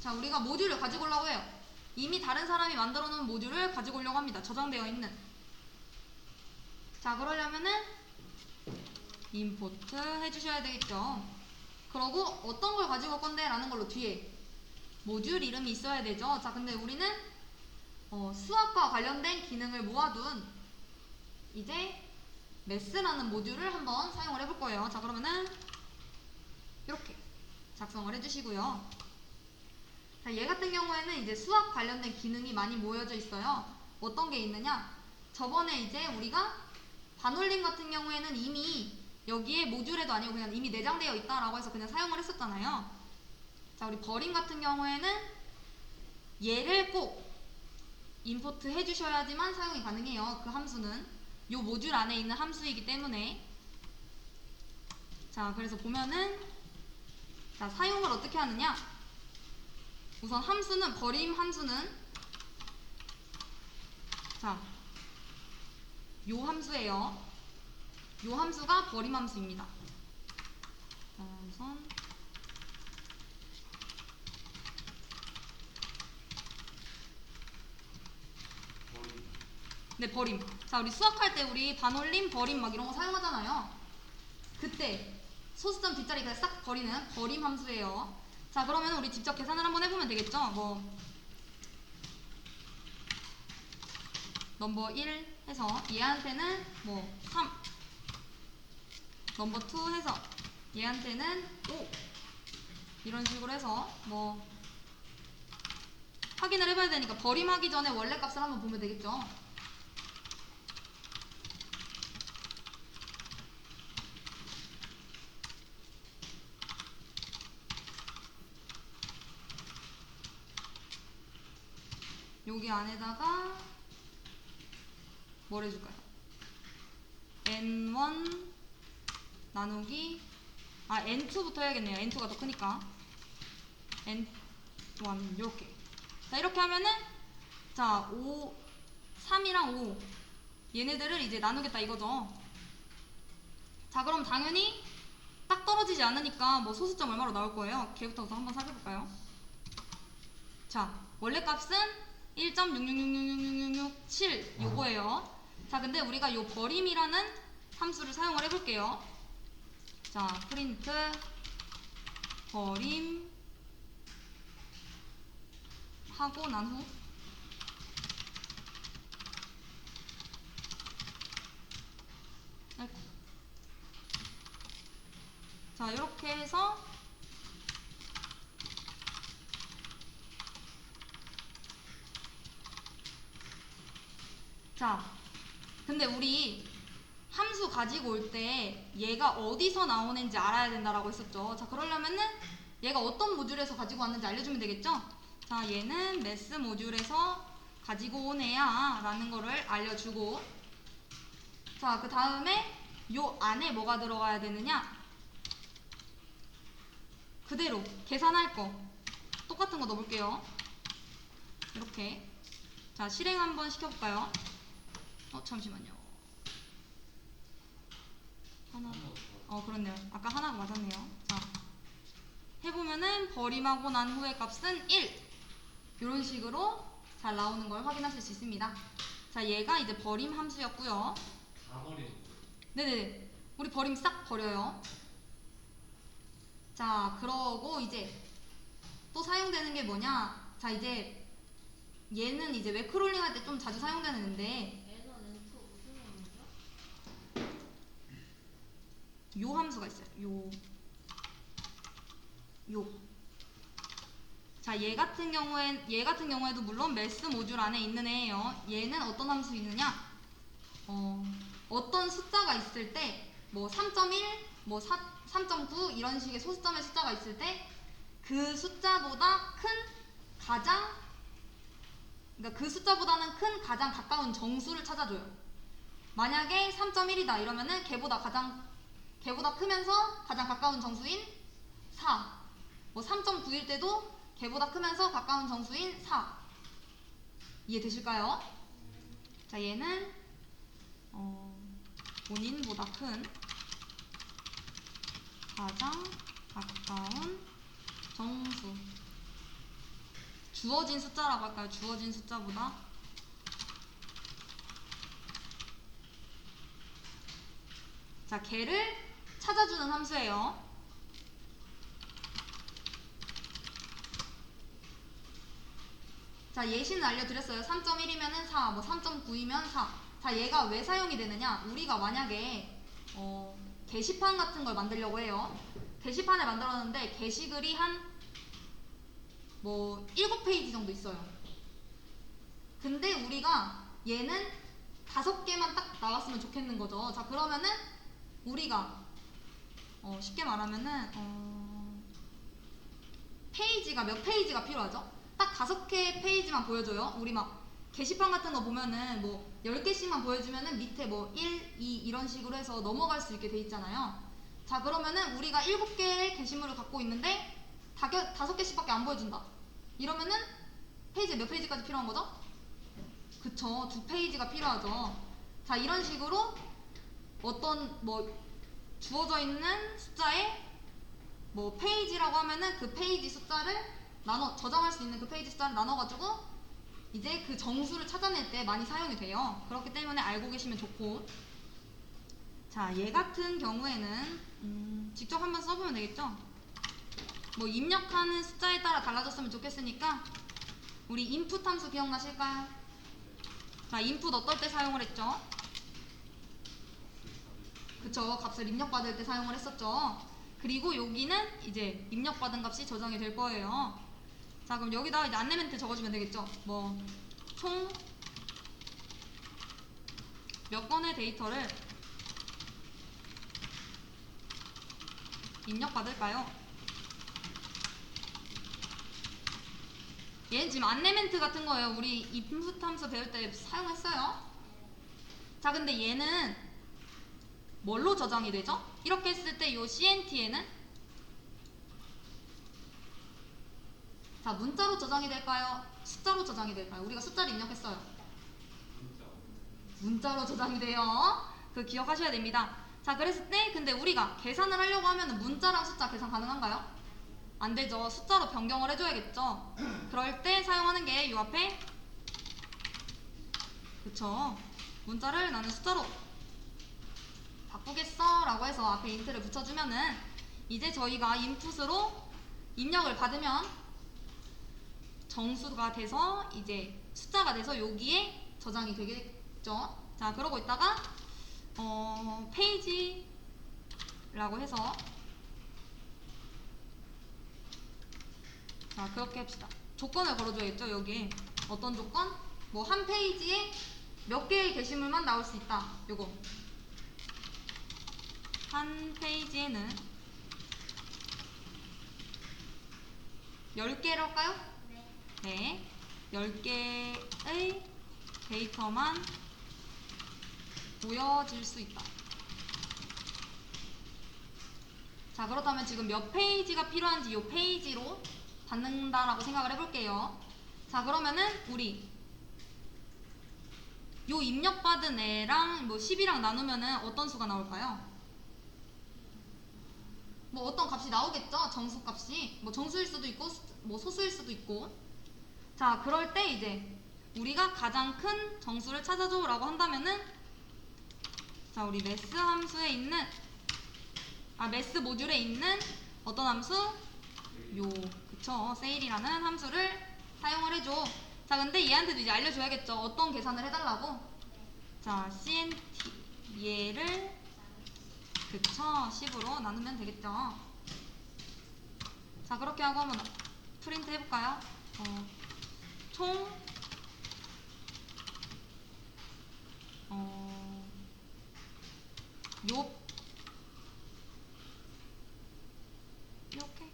자, 우리가 모듈을 가지고 오려고 해요. 이미 다른 사람이 만들어 놓은 모듈을 가지고 오려고 합니다. 저장되어 있는. 자, 그러려면은 임포트 해주셔야 되겠죠. 그러고 어떤 걸 가지고 올 건데? 라는 걸로 뒤에 모듈 이름이 있어야 되죠. 자, 근데 우리는 어, 수학과 관련된 기능을 모아둔 이제 매스라는 모듈을 한번 사용을 해볼 거예요. 자, 그러면은 이렇게 작성을 해주시고요. 자, 얘 같은 경우에는 이제 수학 관련된 기능이 많이 모여져 있어요. 어떤 게 있느냐? 저번에 이제 우리가 반올림 같은 경우에는 이미 여기에 모듈에도 아니고 그냥 이미 내장되어 있다라고 해서 그냥 사용을 했었잖아요. 자, 우리 버림 같은 경우에는 얘를 꼭 임포트 해주셔야지만 사용이 가능해요. 그 함수는 요 모듈 안에 있는 함수이기 때문에 자, 그래서 보면은 자, 사용을 어떻게 하느냐? 우선 함수는 버림 함수는 자, 요 함수예요. 요 함수가 버림 함수입니다. 자, 우선 네, 버림. 자, 우리 수학할 때 우리 반올림, 버림 막 이런 거 사용하잖아요. 그때 소수점 뒷자리 그냥 싹 버리는 버림 함수예요. 자, 그러면 우리 직접 계산을 한번 해보면 되겠죠? 뭐 넘버 1 해서 얘한테는 뭐 3, 넘버 2 해서 얘한테는 5 이런 식으로 해서 뭐 확인을 해봐야 되니까 버림하기 전에 원래 값을 한번 보면 되겠죠? 여기 안에다가 뭘 해줄까요? n1 나누기 아 n2부터 해야겠네요. n2가 더 크니까 n1 이렇게 자 이렇게 하면은 자 5, 3이랑 5 얘네들을 이제 나누겠다 이거죠. 자 그럼 당연히 딱 떨어지지 않으니까 뭐 소수점 얼마로 나올 거예요. 걔부터 한번 살펴볼까요? 자 원래 값은 1.666666667 요거예요. 자, 근데 우리가 요 버림이라는 함수를 사용을 해볼게요. 자, 프린트 버림 하고 난 후. 자, 이렇게 해서 자, 근데 우리 함수 가지고 올 때 얘가 어디서 나오는지 알아야 된다라고 했었죠. 자, 그러려면은 얘가 어떤 모듈에서 가지고 왔는지 알려주면 되겠죠? 자, 얘는 매스 모듈에서 가지고 온 애야 라는 거를 알려주고 자, 그 다음에 요 안에 뭐가 들어가야 되느냐? 그대로 계산할 거 똑같은 거 넣어볼게요. 이렇게 자, 실행 한번 시켜볼까요? 어 잠시만요. 하나. 어 그렇네요. 아까 하나가 맞았네요. 자 해보면은 버림하고 난 후의 값은 1 이런 식으로 잘 나오는 걸 확인하실 수 있습니다. 자 얘가 이제 버림 함수였고요. 다 버리는 네네. 우리 버림 싹 버려요. 자 그러고 이제 또 사용되는 게 뭐냐? 자 이제 얘는 이제 웹크롤링 할 때 좀 자주 사용되는 건데 N은 N2 무슨 의미죠? 요 함수가 있어요. 요. 요. 자, 얘 같은 경우엔 얘 같은 경우에도 물론 매스 모듈 안에 있는 애예요. 얘는 어떤 함수 있느냐? 어, 어떤 숫자가 있을 때 뭐 3.1, 뭐3.9 이런 식의 소수점의 숫자가 있을 때 그 숫자보다 큰 가장 그러니까 그 숫자보다는 큰 가장 가까운 정수를 찾아줘요. 만약에 3.1이다 이러면은 걔보다 가장 걔보다 크면서 가장 가까운 정수인 4. 뭐 3.9일 때도 걔보다 크면서 가까운 정수인 4. 이해되실까요? 자, 얘는 어, 본인보다 큰 가장 가까운 정수. 주어진 숫자라고 할까요? 주어진 숫자보다 자, 걔를 찾아주는 함수예요. 자, 예시는 알려드렸어요. 3.1이면은 4, 뭐 3.9이면 4. 자, 얘가 왜 사용이 되느냐? 우리가 만약에 어, 게시판 같은 걸 만들려고 해요. 게시판을 만들었는데 게시글이 한 뭐 7페이지 정도 있어요. 근데 우리가 얘는 다섯 개만 딱 나왔으면 좋겠는 거죠. 자, 그러면은 우리가 어, 쉽게 말하면은 어, 페이지가 몇 페이지가 필요하죠? 딱 다섯 개 페이지만 보여줘요. 우리 막 게시판 같은 거 보면은 뭐 10개씩만 보여주면은 밑에 뭐 1, 2 이런 식으로 해서 넘어갈 수 있게 돼 있잖아요. 자, 그러면은 우리가 7개의 게시물을 갖고 있는데 다겨, 다섯 개씩밖에 안 보여준다. 이러면은 페이지 몇 페이지까지 필요한 거죠? 그쵸. 두 페이지가 필요하죠. 자, 이런 식으로 어떤 뭐 주어져 있는 숫자에 뭐 페이지라고 하면은 그 페이지 숫자를 나눠 저장할 수 있는 그 페이지 숫자를 나눠가지고 이제 그 정수를 찾아낼 때 많이 사용이 돼요. 그렇기 때문에 알고 계시면 좋고. 자, 얘 같은 경우에는 음, 직접 한번 써보면 되겠죠? 뭐 입력하는 숫자에 따라 달라졌으면 좋겠으니까 우리 input 함수 기억나실까요? 자, input 어떨 때 사용을 했죠? 그쵸, 값을 입력받을 때 사용을 했었죠. 그리고 여기는 이제 입력받은 값이 저장이 될 거예요. 자, 그럼 여기다가 이제 안내 멘트 적어주면 되겠죠? 뭐, 총 몇 건의 데이터를 입력받을까요? 얘는 지금 안내 멘트 같은 거예요. 우리 인풋 함수 배울 때 사용했어요. 자, 근데 얘는 뭘로 저장이 되죠? 이렇게 했을 때요 CNT에는 자, 문자로 저장이 될까요? 숫자로 저장이 될까요? 우리가 숫자를 입력했어요. 문자로 저장이 돼요. 그 기억하셔야 됩니다. 자, 그랬을 때 근데 우리가 계산을 하려고 하면 문자랑 숫자 계산 가능한가요? 안 되죠. 숫자로 변경을 해줘야겠죠. 그럴 때 사용하는 게 이 앞에 그쵸. 문자를 나는 숫자로 바꾸겠어 라고 해서 앞에 인트를 붙여주면은 이제 저희가 인풋으로 입력을 받으면 정수가 돼서 이제 숫자가 돼서 여기에 저장이 되겠죠. 자, 그러고 있다가 어, 페이지라고 해서 자, 그렇게 합시다. 조건을 걸어줘야겠죠, 여기. 어떤 조건? 뭐, 한 페이지에 몇 개의 게시물만 나올 수 있다. 요거. 한 페이지에는 10개로 할까요? 네. 10개의 데이터만 보여질 수 있다. 자, 그렇다면 지금 몇 페이지가 필요한지 이 페이지로 받는다라고 생각을 해볼게요. 자, 그러면은 우리 요 입력받은 애랑 뭐 10이랑 나누면은 어떤 수가 나올까요? 뭐 어떤 값이 나오겠죠? 정수 값이. 뭐 정수일 수도 있고 수- 뭐 소수일 수도 있고. 자, 그럴 때 이제 우리가 가장 큰 정수를 찾아줘라고 한다면은 자, 우리 매스 함수에 있는 아, 매스 모듈에 있는 어떤 함수? 요, 그쵸. 세일이라는 함수를 사용을 해줘. 자, 근데 얘한테도 이제 알려줘야겠죠. 어떤 계산을 해달라고? 자, CNT, 얘를, 그쵸. 10으로 나누면 되겠죠. 자, 그렇게 하고 한번 프린트 해볼까요? 어, 총, 어, 요, 이렇게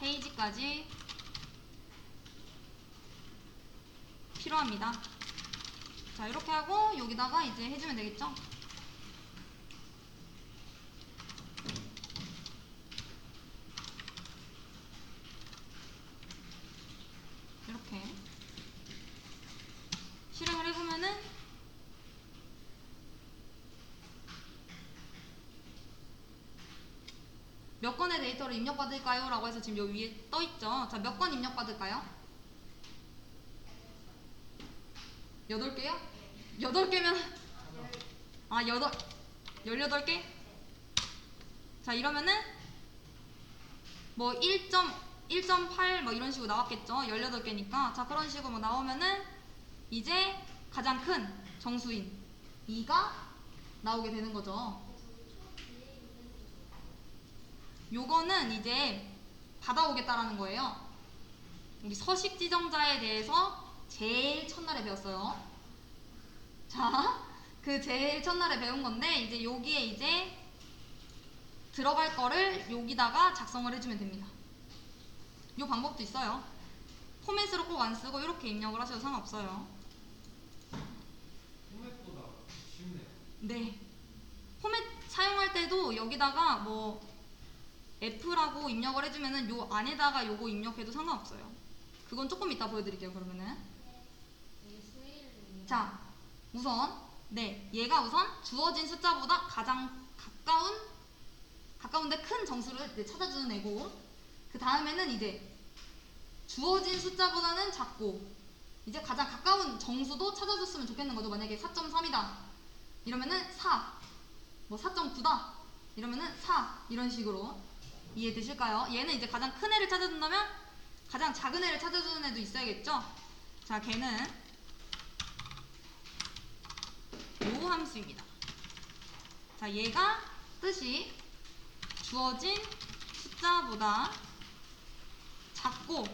페이지까지 필요합니다. 자, 이렇게 하고 여기다가 이제 해주면 되겠죠? 이렇게 실행을 해보면은 몇 건의 데이터를 입력받을까요? 라고 해서 지금 여기 위에 떠 있죠. 자, 몇 건 입력받을까요? 8개요? 8개면 아, 여덟 18개? 자, 이러면은 뭐 1.1.8 뭐 이런 식으로 나왔겠죠. 18개니까. 자, 그런 식으로 뭐 나오면은 이제 가장 큰 정수인 2가 나오게 되는 거죠. 요거는 이제 받아오겠다라는 거예요. 우리 서식 지정자에 대해서 제일 첫날에 배웠어요. 자, 그 제일 첫날에 배운 건데 이제 여기에 이제 들어갈 거를 여기다가 작성을 해주면 됩니다. 요 방법도 있어요. 포맷으로 꼭 안 쓰고 이렇게 입력을 하셔도 상관없어요. 포맷보다 쉽네요. 네. 포맷 사용할 때도 여기다가 뭐 F라고 입력을 해주면은 요 안에다가 요거 입력해도 상관없어요. 그건 조금 이따 보여드릴게요. 그러면은. 자 우선 네 얘가 우선 주어진 숫자보다 가장 가까운 가까운데 큰 정수를 네, 찾아주는 애고 그 다음에는 이제 주어진 숫자보다는 작고 이제 가장 가까운 정수도 찾아줬으면 좋겠는 거죠. 만약에 4.3이다 이러면은 4, 뭐 4.9다 이러면은 4 이런 식으로 이해되실까요? 얘는 이제 가장 큰 애를 찾아준다면 가장 작은 애를 찾아주는 애도 있어야겠죠. 자 걔는 요 함수입니다. 자, 얘가 뜻이 주어진 숫자보다 작고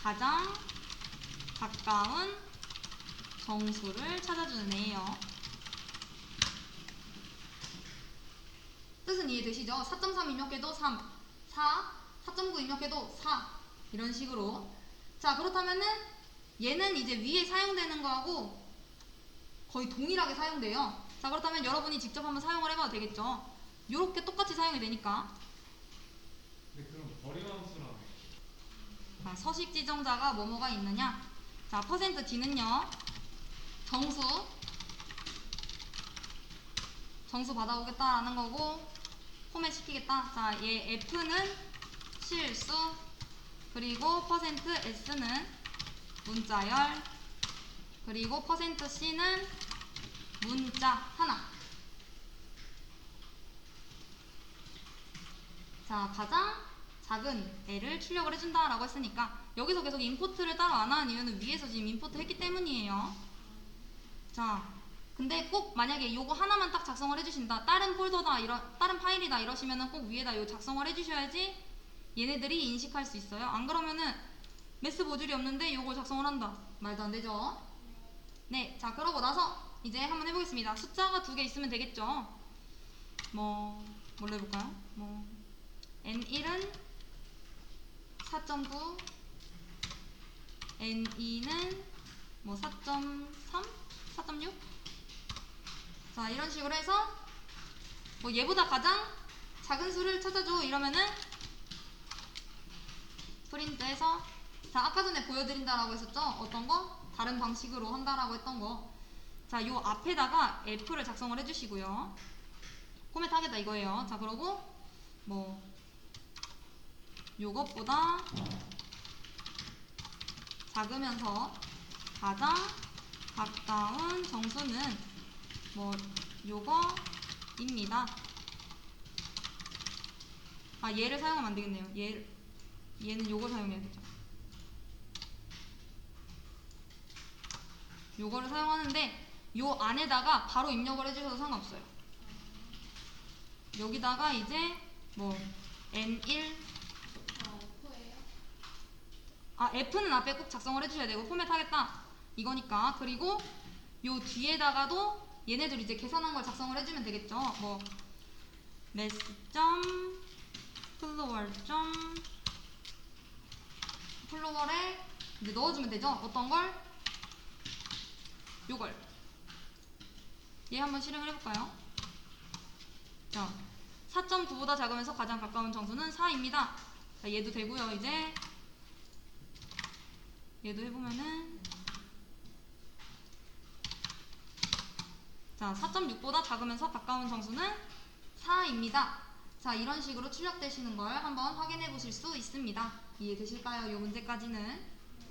가장 가까운 정수를 찾아주는 애예요. 뜻은 이해되시죠? 4.3 입력해도 3, 4, 4.9 입력해도 4 이런 식으로. 자 그렇다면은 얘는 이제 위에 사용되는 거하고 거의 동일하게 사용돼요. 자 그렇다면 여러분이 직접 한번 사용을 해봐도 되겠죠. 요렇게 똑같이 사용이 되니까. 근데 그럼 거리함수랑 자, 서식 지정자가 뭐뭐가 있느냐? 자 퍼센트 D는요. 정수. 정수 받아오겠다라는 거고 포맷 시키겠다 자 얘 F는 실수 그리고 퍼센트 S는 문자열 그리고 퍼센트 C는 문자 하나 자, 가장 작은 애를 출력을 해준다 라고 했으니까 여기서 계속 임포트를 따로 안 하는 이유는 위에서 지금 임포트 했기 때문이에요. 자, 근데 꼭 만약에 요거 하나만 딱 작성을 해주신다. 다른 폴더다, 이러, 다른 파일이다 이러시면은 꼭 위에다 요 작성을 해주셔야지 얘네들이 인식할 수 있어요. 안 그러면은 매스 모듈이 없는데 요걸 작성을 한다. 말도 안 되죠. 네, 자 그러고 나서 이제 한번 해보겠습니다. 숫자가 두 개 있으면 되겠죠. 뭐 뭘로 해볼까요? 뭐 N1은 4.9 N2는 뭐 4.3? 4.6? 자 이런 식으로 해서 뭐 얘보다 가장 작은 수를 찾아줘 이러면은 프린트해서 자 아까 전에 보여드린다라고 했었죠? 어떤 거? 다른 방식으로 한다라고 했던 거 자 요 앞에다가 F를 작성을 해주시고요. 포맷 하겠다 이거예요. 자 그러고 뭐 요것보다 작으면서 가장 가까운 정수는 뭐 요거입니다. 아 얘를 사용하면 안 되겠네요. 얘 얘는 요거 사용해야 되죠. 요거를 사용하는데 요 안에다가 바로 입력을 해주셔도 상관없어요. 여기다가 이제 뭐 N1 아, F는 앞에 꼭 작성을 해주셔야 되고 포맷 하겠다 이거니까 그리고 요 뒤에다가도 얘네들 이제 계산한 걸 작성을 해주면 되겠죠? 뭐 매스 점 플로월 점 플로월에 이제 넣어주면 되죠? 어떤 걸? 요걸. 얘 한번 실행을 해볼까요? 자 4.9보다 작으면서 가장 가까운 정수는 4입니다. 자 얘도 되고요 이제. 얘도 해보면은 자 4.6보다 작으면서 가까운 정수는 4입니다. 자, 이런 식으로 출력되시는 걸 한번 확인해 보실 수 있습니다. 이해되실까요? 이 문제까지는?